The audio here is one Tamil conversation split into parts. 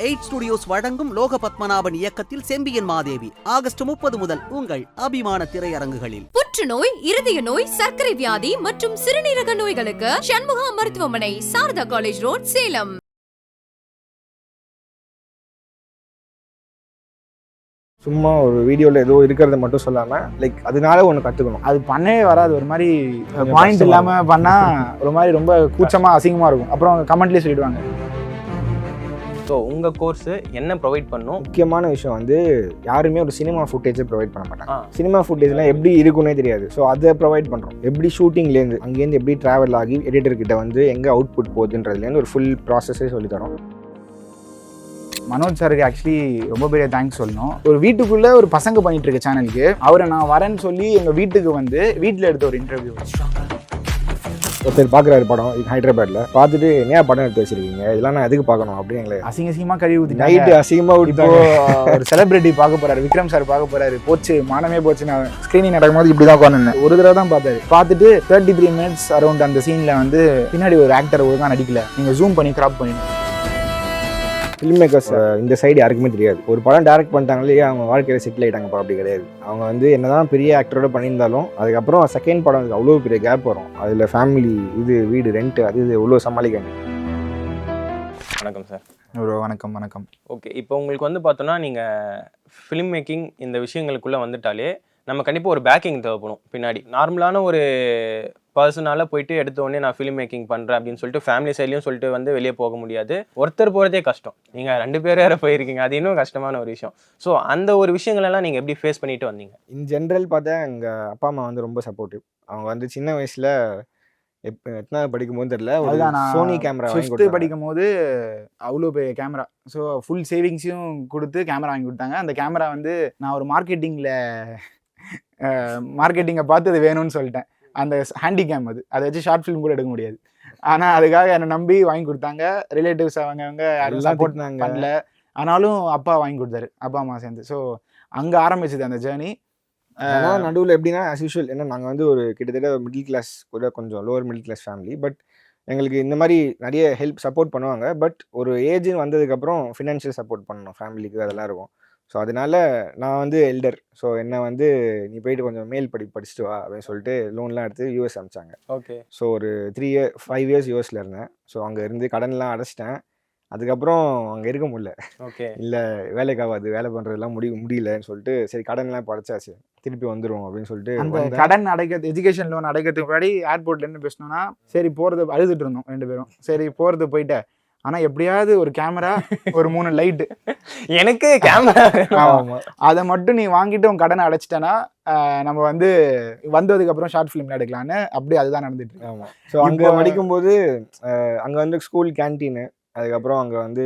எயிட் ஸ்டுடியோஸ் வழங்கும் லோக பத்மநாபன் இயக்கத்தில் செம்பியன் மாதேவி ஆகஸ்ட் முப்பது முதல் உங்கள் அபிமான திரையரங்குகளில். புற்றுநோய் இருதய நோய் சர்க்கரை வியாதி மற்றும் சிறுநீரக நோய்களுக்கு சண்முகா மருத்துவமனை சாரதா காலேஜ் ரோட் சேலம். சும்மா ஒரு வீடியோவில் ஏதோ இருக்கிறத மட்டும் சொல்லாமல் லைக் அதனால ஒன்று கற்றுக்கணும் அது பண்ணவே வராது. ஒரு மாதிரி பாயிண்ட் கஷ்டமா இல்லாம பண்ணா ஒரு மாதிரி ரொம்ப கூச்சமா அசிங்கமா இருக்கும். அப்புறம் கமெண்ட்லேயே சொல்லிடுவாங்க. ஸோ உங்கள் கோர்ஸு என்ன ப்ரொவைட் பண்ணும்? முக்கியமான விஷயம் வந்து யாருமே ஒரு சினிமா ஃபுட்டேஜை ப்ரொவைட் பண்ண மாட்டாங்க. சினிமா ஃபுட்டேஜ்லாம் எப்படி இருக்குன்னே தெரியாது. ஸோ அதை ப்ரொவைட் பண்ணுறோம் எப்படி ஷூட்டிங்லேருந்து அங்கேருந்து எப்படி ட்ராவல் ஆகி எடிட்டர் கிட்ட வந்து எங்கே அவுட்புட் போகுதுன்றதுலேருந்து ஒரு ஃபுல் ப்ராசஸே சொல்லித்தரோம் மனோஜ் சாருக்கு ஆக்சுவலி ரொம்ப பெரிய தேங்க்ஸ் சொல்லணும். ஒரு வீட்டுக்குள்ள ஒரு பசங்க பண்ணிட்டு இருக்க சேனலுக்கு அவரை நான் வரேன்னு சொல்லி எங்க வீட்டுக்கு வந்து வீட்டில் எடுத்த ஒரு இன்டர்வியூ ஒருத்தர் பார்க்குறாரு படம் ஹைதராபாத்தில் பார்த்துட்டு என்ன படம் எடுத்து வச்சிருக்கீங்க? இதெல்லாம் நான் எதுக்கு பார்க்கணும் அப்படின்னு எங்களை அசிங்க அசிங்கமா கழுவி நைட்டு ஊத்திட்டாங்க அசிங்கமாக இப்போ ஒரு செலிபிரிட்டி பார்க்க போறாரு விக்ரம் சார் பார்க்க போறாரு. போச்சு மானமே போச்சு. நான் ஸ்க்ரீனிங் நடக்கும்போது இப்படி தான் உட்காந்துருந்தேன் ஒரு தடவை தான் பார்த்தாரு. பார்த்துட்டு தேர்ட்டி த்ரீ மினிட்ஸ் அரௌண்ட் அந்த சீன்ல வந்து பின்னாடி ஒரு ஆக்டர் ஒழுங்கா நடிக்கல. நீங்க ஜூம் பண்ணி கிராப் பண்ணிடுங்க. ஃபில்ம் மேக்கர்ஸ் இந்த சைடு யாருக்குமே தெரியாது. ஒரு படம் டைரக்ட் பண்ணிட்டாங்களே அவங்க வாழ்க்கையில் செட்டில் ஆகிட்டாங்கப்பா அப்படி கிடையாது. அவங்க வந்து என்னதான் பெரிய ஆக்டரோட பண்ணியிருந்தாலும் அதுக்கப்புறம் செகண்ட் படம் அதுக்கு அவ்வளோ பெரிய கேப் வரும். அதில் ஃபேமிலி இது வீடு ரெண்ட் அது இது எவ்வளோ சமாளிக்க வேண்டியது வணக்கம் சார் ஒரு வணக்கம் வணக்கம். ஓகே இப்போ உங்களுக்கு வந்து பார்த்தோன்னா நீங்கள் ஃபிலிம் மேக்கிங் இந்த விஷயங்களுக்குள்ளே வந்துட்டாலே நம்ம கண்டிப்பாக ஒரு பேக்கிங் தேவைப்படும் பின்னாடி. நார்மலான ஒரு பர்சனால போயிட்டு எடுத்த உடனே நான் ஃபிலிம் மேக்கிங் பண்ணுறேன் அப்படின்னு சொல்லிட்டு ஃபேமிலி சைட்லையும் சொல்லிட்டு வந்து வெளியே போக முடியாது. ஒருத்தர் போகிறதே கஷ்டம். நீங்கள் ரெண்டு பேர் வேறு போயிருக்கீங்க. அது இன்னும் கஷ்டமான ஒரு விஷயம். ஸோ அந்த ஒரு விஷயங்களெல்லாம் நீங்கள் எப்படி ஃபேஸ் பண்ணிட்டு வந்தீங்க? இன் ஜென்ரல் பார்த்தா எங்கள் அப்பா அம்மா வந்து ரொம்ப சப்போர்ட்டிவ் அவங்க வந்து சின்ன வயசில் எப் எத்தனாவது படிக்கும் போது தெரியல ஒரு சோனி கேமரா வாங்கி ஃபிஃப்த்து. படிக்கும் போது அவ்வளோ பெரிய கேமரா ஸோ ஃபுல் சேவிங்ஸையும் கொடுத்து கேமரா வாங்கி கொடுத்தாங்க. அந்த கேமரா வந்து நான் ஒரு மார்க்கெட்டிங்கில் மார்க்கெட்டிங்கை பார்த்து அது வேணும்னு சொல்லிட்டேன். அந்த ஹேண்டி கேம் அது. அதை வச்சு ஷார்ட் ஃபிலிம் கூட எடுக்க முடியாது. ஆனால் அதுக்காக என்னை நம்பி வாங்கி கொடுத்தாங்க. ரிலேட்டிவ்ஸ் அவங்க அவங்க யாரும் சப்போர்ட். பண்ணல. ஆனாலும் அப்பா வாங்கி கொடுத்தாரு. அப்பா அம்மா சேர்ந்து. ஸோ அங்கே ஆரம்பிச்சது அந்த ஜேர்னி நடுவில் எப்படின்னா as usual ஏன்னா நாங்கள் வந்து ஒரு கிட்டத்தட்ட மிடில் கிளாஸ் கூட கொஞ்சம் lower middle class family but எங்களுக்கு இந்த மாதிரி நிறைய ஹெல்ப் சப்போர்ட் பண்ணுவாங்க. பட் ஒரு ஏஜ் வந்ததுக்கப்புறம் ஃபினான்ஷியல் சப்போர்ட் பண்ணணும். ஃபேமிலிக்கு அதெல்லாம் இருக்கும். ஸோ அதனால நான் வந்து எல்டர் ஸோ என்னை வந்து நீ போயிட்டு கொஞ்சம் மேல் படி படிச்சுட்டு வா அப்படின்னு சொல்லிட்டு லோன்லாம் எடுத்து யூஎஸ் அனுப்பிச்சாங்க. ஓகே. ஸோ ஒரு த்ரீ இயர் ஃபைவ் இயர்ஸ் யூஎஸில் இருந்தேன். ஸோ அங்கே இருந்து கடன்லாம் அடைச்சிட்டேன். அதுக்கப்புறம் அங்கே இருக்க முடியல. ஓகே. இல்லை வேலைக்கு ஆகாது வேலை பண்ணுறதுலாம் முடி முடியலன்னு சொல்லிட்டு சரி கடன்லாம் இப்போ அடைச்சாச்சு திருப்பி வந்துடும் அப்படின்னு சொல்லிட்டு அந்த. கடன் அடைக்கிறது எஜுகேஷன் லோன் அடைக்கிறதுக்கு முன்னாடி ஏர்போர்ட்ல இருந்து பேசணும்னா சரி போறது அழுதுட்டு இருந்தோம் ரெண்டு பேரும். சரி போறது போயிட்டேன். ஆனா எப்படியாவது ஒரு கேமரா ஒரு மூணு லைட்டு எனக்கு கேமரா அதை மட்டும் நீ வாங்கிட்டு உன் கடனை அடைச்சிட்டேன்னா நம்ம வந்து வந்ததுக்கு அப்புறம் ஷார்ட் ஃபிலிம் எடுக்கலான்னு அப்படி அதுதான் நடந்துட்டு இருக்கு. ஸோ அங்கே படிக்கும்போது அங்க வந்து ஸ்கூல் கேன்டீனு அதுக்கப்புறம் அங்க வந்து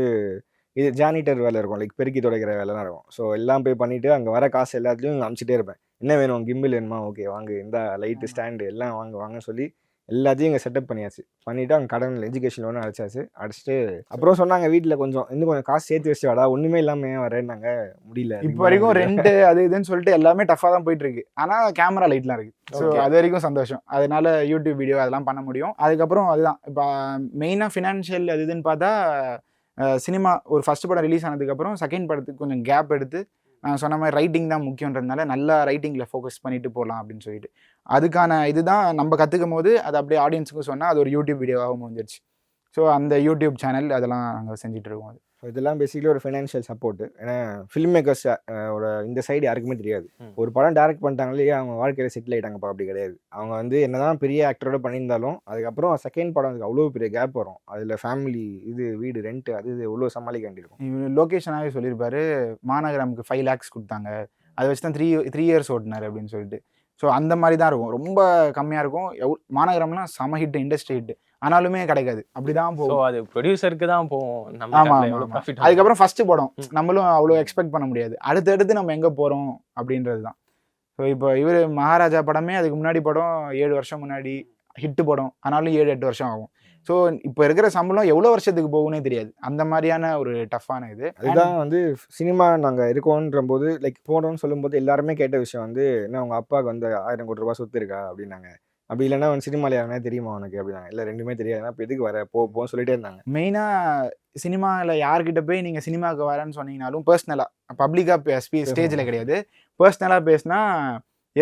இது ஜானிட்டர் வேலை இருக்கும். லைக் பெருக்கி துடைக்கிற வேலைலாம் இருக்கும். ஸோ எல்லாம் போய் பண்ணிட்டு அங்கே வர காசு எல்லாத்துலேயும் அனுப்பிச்சிட்டே இருப்பேன். என்ன வேணும்? கிம்பிள் வேணுமா? ஓகே வாங்கு. இந்த லைட்டு ஸ்டாண்டு எல்லாம் வாங்க வாங்கன்னு சொல்லி எல்லாத்தையும் இங்கே செட்டப் பண்ணியாச்சு. பண்ணிட்டு அங்கே கடன் எஜுகேஷன் லோனும் அடைச்சாச்சு. அடிச்சுட்டு அப்புறம் சொன்னாங்க வீட்டில் கொஞ்சம் இன்னும் கொஞ்சம் காசு சேர்த்து வச்சு வாடா ஒன்றுமே இல்லாமல் வரேன்னாங்க முடியல இப்போ வரைக்கும் ரெண்ட் அது இதுன்னு சொல்லிட்டு எல்லாமே டஃபாக தான் போயிட்டு இருக்கு ஆனா கேமரா லைட்லாம் இருக்கு. ஸோ. அது வரைக்கும் சந்தோஷம். அதனால யூடியூப் வீடியோ அதெல்லாம் பண்ண முடியும். அதுக்கப்புறம் அதுதான். இப்போ மெயினாக ஃபினான்ஷியல் அது இதுன்னு பார்த்தா சினிமா ஒரு ஃபர்ஸ்ட் படம் ரிலீஸ் ஆனதுக்கப்புறம் செகண்ட் படத்துக்கு கொஞ்சம் கேப் எடுத்து நான் சொன்ன மாதிரி ரைட்டிங் தான் முக்கியன்றதுனால நல்லா ரைட்டிங்கில் ஃபோக்கஸ் பண்ணிட்டு போகலாம் அப்படின்னு சொல்லிட்டு. அதுக்கான இதுதான் நம்ம கற்றுக்கும் போது அது அப்படியே ஆடியன்ஸுக்கும் சொன்னால் அது ஒரு யூடியூப் வீடியோவாக முடிஞ்சிருச்சு. ஸோ அந்த யூடியூப் சேனல் அதெல்லாம் நாங்கள் செஞ்சுட்டு இருக்கோம் அது. ஸோ இதெல்லாம் பேசிக்கலி ஒரு ஃபைனான்ஷியல் சப்போர்ட் ஏன்னா ஃபில்ம் மேக்கர்ஸ் ஓட இந்த சைடு யாருக்குமே தெரியாது. ஒரு படம் டைரக்ட் பண்ணிட்டாங்களே அவங்க வாழ்க்கையில் செட்டில் ஆகிட்டாங்கப்பா அப்படி கிடையாது. அவங்க வந்து என்னதான் பெரிய ஆக்டரோட பண்ணியிருந்தாலும் அதுக்கப்புறம் செகண்ட் படம் அதுக்கு அவ்வளோ பெரிய கேப் வரும். அதில் ஃபேமிலி இது வீடு ரெண்ட் அது இது எவ்வளோ சமாளிக்க வேண்டியிருக்கும். லொக்கேஷனாகவே சொல்லியிருப்பாரு மாநகரமுக்கு ஃபைவ் லேக்ஸ் கொடுத்தாங்க. அதை வச்சு தான் த்ரீ த்ரீ இயர்ஸ் ஓட்டினார் அப்படின்னு சொல்லிட்டு. ஸோ அந்த மாதிரி தான் இருக்கும். ரொம்ப கம்மியாக இருக்கும். எவ் மாநகரம்லாம் செம ஹிட் இண்டஸ்ட்ரி ஹிட் ஆனாலுமே கிடைக்காது. அப்படிதான் போகும். அது ப்ரொடியூசருக்கு தான் போவோம் ஆமா அதுக்கப்புறம் ஃபர்ஸ்ட் படம். நம்மளும் அவ்வளோ எக்ஸ்பெக்ட் பண்ண முடியாது. அடுத்தடுத்து நம்ம எங்கே போகிறோம் அப்படின்றது தான் ஸோ இப்போ இவர் மகாராஜா படமே அதுக்கு முன்னாடி படம் ஏழு வருஷம் முன்னாடி ஹிட்டு படம். ஆனாலும் ஏழு எட்டு வருஷம் ஆகும். ஸோ இப்போ இருக்கிற சம்பளம் எவ்வளோ வருஷத்துக்கு போகும்னே தெரியாது. அந்த மாதிரியான ஒரு டஃப்பான இது. அதுதான் வந்து சினிமா நாங்கள் இருக்கோன்ற போது லைக் போனோம்னு சொல்லும்போது எல்லாருமே கேட்ட விஷயம் வந்து என்ன உங்கள் அப்பாவுக்கு வந்து ஆயிரம் கோடி ரூபாய் சொத்து இருக்கா? அப்படின்னாங்க. அப்படி இல்லைன்னா வந்து சினிமாவில் யாருனா தெரியுமா உனக்கு? அப்படின்னாங்க. இல்லை ரெண்டுமே தெரியாதுன்னா இப்போ எதுக்கு வர? போ போன்னு சொல்லிட்டே இருந்தாங்க. மெயினாக சினிமாவில் யார்கிட்ட போய் நீங்கள் சினிமாவுக்கு வரேன்னு சொன்னீங்கனாலும் பர்சனலாக பப்ளிக்காக ஸ்டேஜில் கிடையாது. பர்சனலாக பேசினா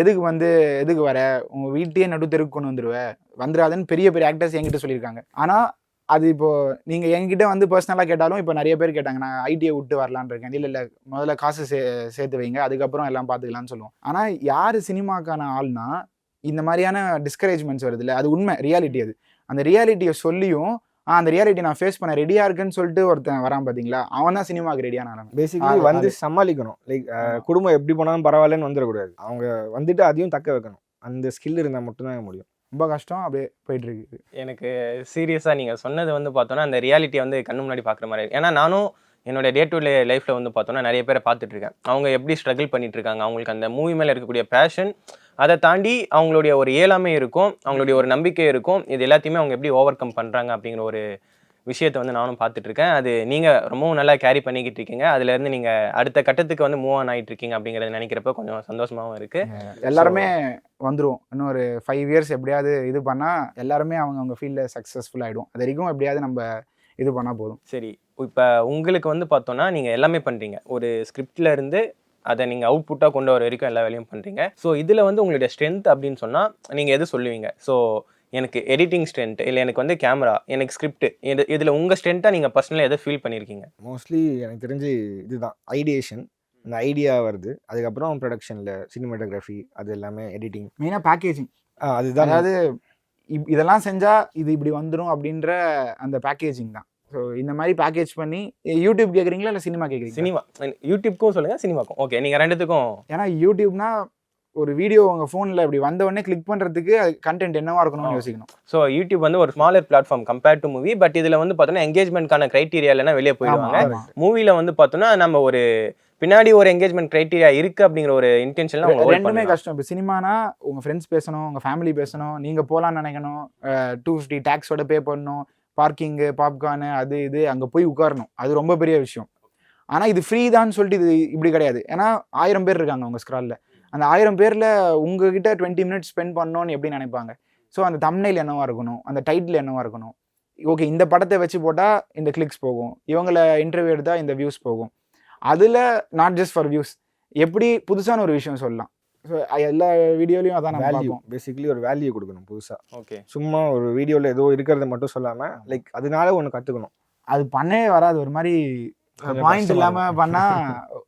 எதுக்கு வந்து எதுக்கு வர? உங்கள் வீட்டையே நடுத்தருக்கு கொண்டு வந்துடுவ வந்துடாதுன்னு பெரிய பெரிய ஆக்டர்ஸ் என்கிட்ட சொல்லியிருக்காங்க. ஆனால் அது இப்போது நீங்கள் என்கிட்ட வந்து பர்சனலாக கேட்டாலும் இப்போ நிறைய பேர் கேட்டாங்க நான் ஐடியை விட்டு வரலான்னு இருக்கேன். இல்லை இல்லை முதல்ல காசு சே சேர்த்து வைங்க. அதுக்கப்புறம் எல்லாம் பார்த்துக்கலாம்னு சொல்லுவோம். ஆனால் யார் சினிமாக்கான ஆள்னா இந்த மாதிரியான டிஸ்கரேஜ்மெண்ட்ஸ் வருது இல்லை அது உண்மை ரியாலிட்டி அது. அந்த ரியாலிட்டியை சொல்லியும் அந்த ரியாலிட்டி நான் ஃபேஸ் பண்ண ரெடியாக இருக்குன்னு சொல்லிட்டு ஒருத்தன் வரான் பார்த்தீங்களா அவன் தான் சினிமாவுக்கு ரெடியான ஆளவன் பேசிக்கலி வந்து சமாளிக்கணும். லைக் குடும்பம் எப்படி போனாலும் பரவாயில்லன்னு வந்துடக்கூடாது. அவங்க வந்துட்டு அதையும் தக்க வைக்கணும். அந்த ஸ்கில் இருந்தால் மட்டும்தான் முடியும். ரொம்ப கஷ்டம். அப்படியே போயிட்டு இருக்கு எனக்கு சீரியஸாக நீங்கள் சொன்னது வந்து பார்த்தோன்னா அந்த ரியாலிட்டியை வந்து கண்ணு முன்னாடி பார்க்குற மாதிரி. ஏன்னா நானும் என்னோட டே டு டே லைஃப்பில் வந்து பார்த்தோன்னா நிறைய பேரை பார்த்துட்டு இருக்கேன் அவங்க எப்படி ஸ்ட்ரகிள் பண்ணிட்டு இருக்காங்க அவங்களுக்கு அந்த மூவி மேலே இருக்கக்கூடிய பேஷன் அதை தாண்டி அவங்களுடைய ஒரு இயலாமை இருக்கும் அவங்களுடைய ஒரு நம்பிக்கை இருக்கும். இது எல்லாத்தையுமே அவங்க எப்படி ஓவர் கம் பண்ணுறாங்க அப்படிங்கிற ஒரு விஷயத்தை வந்து நானும் பார்த்துட்டு இருக்கேன் அது நீங்கள் ரொம்பவும் நல்லா கேரி பண்ணிக்கிட்டு இருக்கீங்க அதுலேருந்து நீங்கள் அடுத்த கட்டத்துக்கு வந்து மூவ் ஆன் ஆகிட்டு இருக்கீங்க அப்படிங்கிறத நினைக்கிறப்ப கொஞ்சம் சந்தோஷமாகவும் இருக்குது எல்லாருமே வந்துருவோம் இன்னும் ஒரு ஃபைவ் இயர்ஸ் எப்படியாவது இது பண்ணால் எல்லாருமே அவங்க அவங்க ஃபீல்டில் சக்ஸஸ்ஃபுல் ஆகிடும் அது வரைக்கும் எப்படியாவது நம்ம இது பண்ணால் போதும். சரி. இப்போ உங்களுக்கு வந்து பார்த்தோன்னா நீங்கள் எல்லாமே பண்ணுறீங்க ஒரு ஸ்கிரிப்ட்ல இருந்து அதை நீங்கள் அவுட்புட்டாக கொண்டு வர வரைக்கும் எல்லா வேலையும் பண்ணுறீங்க ஸோ இதில் வந்து உங்களுடைய ஸ்ட்ரென்த் அப்படின்னு சொன்னால் நீங்கள் எது சொல்லுவீங்க? ஸோ எனக்கு எடிட்டிங் ஸ்ட்ரென்த் இல்லை எனக்கு வந்து கேமரா எனக்கு ஸ்கிரிப்ட் இது இதில் உங்கள் ஸ்ட்ரென்த்தாக நீங்கள் பர்சனலாக எதை ஃபீல் பண்ணியிருக்கீங்க மோஸ்ட்லி எனக்கு தெரிஞ்சு இதுதான். ஐடியேஷன் இந்த ஐடியா வருது. அதுக்கப்புறம் ப்ரொடக்ஷனில் சினிமாட்டோகிராஃபி அது எல்லாமே எடிட்டிங் மெயினாக பேக்கேஜிங் அதுதான் அதாவது இப்- இதெல்லாம் செஞ்சால் இது இப்படி வந்துடும் அப்படின்ற அந்த பேக்கேஜிங் தான். ஸோ இந்த மாதிரி பேக்கேஜ் பண்ணி யூடியூப் கேட்குறீங்களா இல்லை சினிமா கேட்குறீங்களா சினிமா யூடியூப்க்கும் சொல்லுங்கள் சினிமாக்கும் ஓகே நீங்கள் ரெண்டுத்துக்கும். ஏன்னா யூடியூப்னா ஒரு வீடியோ உங்கள் ஃபோனில் இப்படி வந்த உடனே கிளிக் பண்ணுறதுக்கு அது கண்டென்ட் என்னவா இருக்கணும்னு. யோசிக்கணும். ஸோ யூடியூப் வந்து ஒரு smaller platform compared to movie but இதில் வந்து பார்த்தோன்னா எங்கேஜ்மெண்ட்கான க்ரைட்டீரியா இல்லைன்னா வெளியே போயிடுவாங்க. மூவியில் வந்து பார்த்தோன்னா நம்ம ஒரு பின்னாடி ஒரு எங்கேஜ்மெண்ட் க்ரைட்டீரியா இருக்கு அப்படிங்கிற ஒரு இன்டென்ஷன்ல அவங்க hold ரெண்டுமே. கஷ்டம். இப்போ சினிமானா உங்கள் ஃப்ரெண்ட்ஸ் பேசணும் உங்கள் ஃபேமிலி பேசணும் நீங்கள் போகலான்னு நினைக்கணும் டூ ஃபிஃப்டி டேக்ஸோட பே பண்ணணும் பார்க்கிங்கு பாப்கார்னு அது இது அங்கே போய் உட்காரணும். அது ரொம்ப பெரிய விஷயம். ஆனால் இது ஃப்ரீ தான் சொல்லிட்டு இது இப்படி கிடையாது. ஏன்னா ஆயிரம் பேர் இருக்காங்க உங்கள் ஸ்க்ராலில் அந்த ஆயிரம் பேரில் உங்ககிட்ட டுவெண்ட்டி மினிட்ஸ் ஸ்பெண்ட் பண்ணோன்னு எப்படி நினைப்பாங்க? ஸோ அந்த தமிழில் என்னவாக இருக்கணும்? அந்த டைட்டில் என்னவாக இருக்கணும்? ஓகே இந்த படத்தை வச்சு போட்டால் இந்த கிளிக்ஸ் போகும். இவங்கள இன்டர்வியூ எடுத்தால் இந்த வியூஸ் போகும். அதில் நாட் ஜஸ்ட் ஃபார் வியூஸ் எப்படி புதுசான ஒரு விஷயம் சொல்லலாம். ஸோ எல்லா வீடியோலையும் அதான் வேல்யூ பேசிக்கலி ஒரு வேல்யூ கொடுக்கணும் புதுசாக ஓகே சும்மா ஒரு வீடியோவில் ஏதோ இருக்கிறத மட்டும் சொல்லாமல் லைக் அதனால ஒன்று கற்றுக்கணும் அது பண்ணவே வராது. ஒரு மாதிரி பாயிண்ட் இல்லாமல். பண்ணால்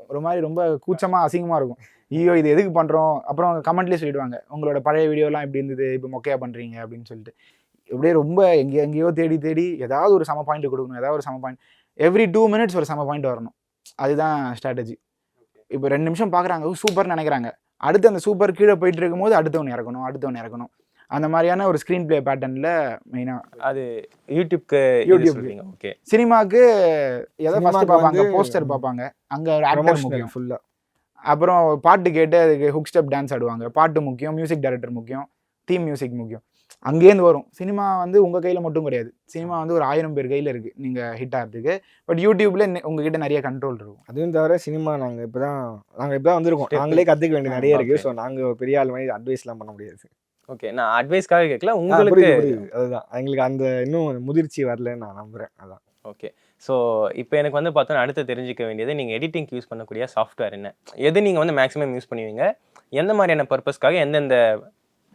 ஒரு மாதிரி ரொம்ப கூச்சமாக அசிங்கமாக இருக்கும். ஐயோ இது எதுக்கு பண்ணுறோம் அப்புறம் கமெண்ட்லேயே சொல்லிடுவாங்க. உங்களோட பழைய வீடியோலாம் இப்படி இருந்தது? இப்போ மொக்கையா பண்ணுறீங்க அப்படின்னு சொல்லிட்டு. இப்படியே ரொம்ப எங்கே எங்கேயோ தேடி தேடி ஏதாவது ஒரு சம பாயிண்ட் கொடுக்கணும். ஏதாவது ஒரு சம பாயிண்ட் எவ்ரி டூ மினிட்ஸ் ஒரு சம பாயிண்ட் வரணும். அதுதான் ஸ்ட்ராட்டஜி இப்போ ரெண்டு நிமிஷம் பார்க்குறாங்க. சூப்பர்னு நினைக்கிறாங்க. அடுத்து அந்த சூப்பர் கீழே போயிட்டு இருக்கும்போது அடுத்தவன் இறக்கணும் அடுத்தவன் இறக்கணும். அந்த மாதிரியான ஒரு ஸ்க்ரீன் ப்ளே பேட்டர்னில் மெயினாக அது யூடியூப்க்கு. யூடியூப் ஓகே சினிமாக்கு எதை ஃபர்ஸ்ட் சினிமாக்கு பார்ப்பாங்க? போஸ்டர் பார்ப்பாங்க. அங்க ஒரு ஆக்டர் முக்கியம். ஃபுல்லாக அப்புறம் பாட்டு கேட்டு அதுக்கு ஹுக் ஸ்டெப் டான்ஸ் ஆடுவாங்க. பாட்டு முக்கியம் மியூசிக் டைரக்டர் முக்கியம் தீம் மியூசிக் முக்கியம். அங்கேருந்து வரும். சினிமா வந்து உங்க கையில மட்டும் கிடையாது. சினிமா வந்து ஒரு ஆயிரம் பேர் கையில இருக்கு நீங்க ஹிட் ஆகிறதுக்கு. பட் யூடியூப்ல நெ- உங்ககிட்ட நிறைய கண்ட்ரோல் இருக்கும். அதுவும் தவிர சினிமா நாங்கள் இப்போ தான் நாங்கள் இப்போ தான் வந்திருக்கோம். நாங்களே கற்றுக்க வேண்டிய நிறைய இருக்குது. ஸோ நாங்கள் பெரிய ஆள் மாதிரி அட்வைஸ்லாம் பண்ண முடியாது. ஓகே நான் அட்வைஸ்க்காக கேட்கல. உங்களுக்கு அதுதான். எங்களுக்கு அந்த இன்னும் முதிர்ச்சி வரலன்னு நான் நம்புறேன். அதான். ஓகே ஸோ இப்போ எனக்கு வந்து பார்த்தோன்னா அடுத்து தெரிஞ்சுக்க வேண்டியது நீங்கள் எடிட்டிங் யூஸ் பண்ணக்கூடிய சாஃப்ட்வேர் என்ன? எது நீங்கள் வந்து மேக்ஸிமம் யூஸ் பண்ணுவீங்க? எந்த மாதிரியான பர்பஸ்க்காக எந்தெந்த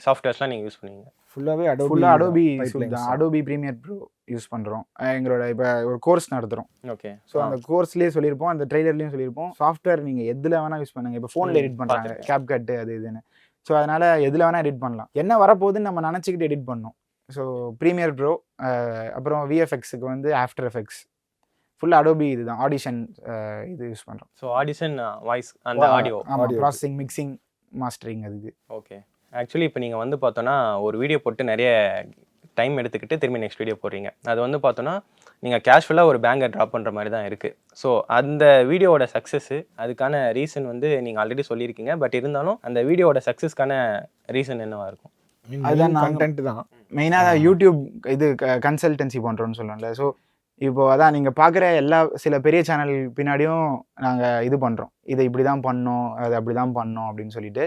சாஃப்ட்வேர்ஸ்லாம் நீங்கள் யூஸ் பண்ணுவீங்க? ஃபுல்லாகவே அடோபி ஃபுல்லாக Adobe. Adobe Premiere Pro use பண்ணுறோம் எங்களோட இப்போ ஒரு கோர்ஸ் நடத்துகிறோம் ஓகே ஸோ அந்த கோர்ஸ்லேயே சொல்லியிருப்போம் அந்த ட்ரெய்லர்லேயும் சொல்லியிருப்போம். சாஃப்ட்வேர் நீங்கள் எதில் வேணால் யூஸ் பண்ணுங்க. இப்போ ஃபோனில் எடிட் பண்ணுறாங்க. கேப் கட்டு அது இதுன்னு. ஸோ அதனால் எதில் வேணால் எடிட் பண்ணலாம். என்ன வரப்போகுதுன்னு நம்ம நினச்சிக்கிட்டு எடிட் பண்ணோம். ஸோ ப்ரீமியர் ப்ரோ அப்புறம் விஎஃப்எக்ஸுக்கு வந்து ஆஃப்டர் எஃபெக்ட்ஸ் ஃபுல் அடோபி இதுதான். ஆடிஷன் இது யூஸ் பண்ணுறோம் ஸோ ஆடிஷன் வாய்ஸ் அந்த ஆடியோ ஆமாம் audio. ப்ராசஸிங் மிக்சிங் மாஸ்டரிங் அதுக்கு ஓகே ஆக்சுவலி இப்போ நீங்கள் வந்து பார்த்தோன்னா ஒரு வீடியோ போட்டு நிறைய டைம் எடுத்துக்கிட்டு திரும்பி நெக்ஸ்ட் வீடியோ போடுறீங்க. அது வந்து பார்த்தோன்னா நீங்கள் கேஷுவலாக ஒரு பேங்கை ட்ராப் பண்ணுற மாதிரி தான் இருக்குது ஸோ அந்த வீடியோவோட சக்ஸஸ் அதுக்கான ரீசன் வந்து நீங்கள் ஆல்ரெடி சொல்லியிருக்கீங்க. பட் இருந்தாலும் அந்த வீடியோவோட சக்ஸஸ்க்கான ரீசன் என்னவா இருக்கும்? அதுதான் கண்டென்ட் தான். மெயினாக யூடியூப் இது கன்சல்டன்சி பண்ணுறோன்னு சொல்லுவோம்ல. ஸோ இப்போ அதான் நீங்கள் பார்க்குற எல்லா சில பெரிய சேனல் பின்னாடியும் நாங்கள் இது பண்ணுறோம் இதை இப்படி தான் பண்ணோம் அது அப்படி தான் பண்ணோம் அப்படின்னு சொல்லிட்டு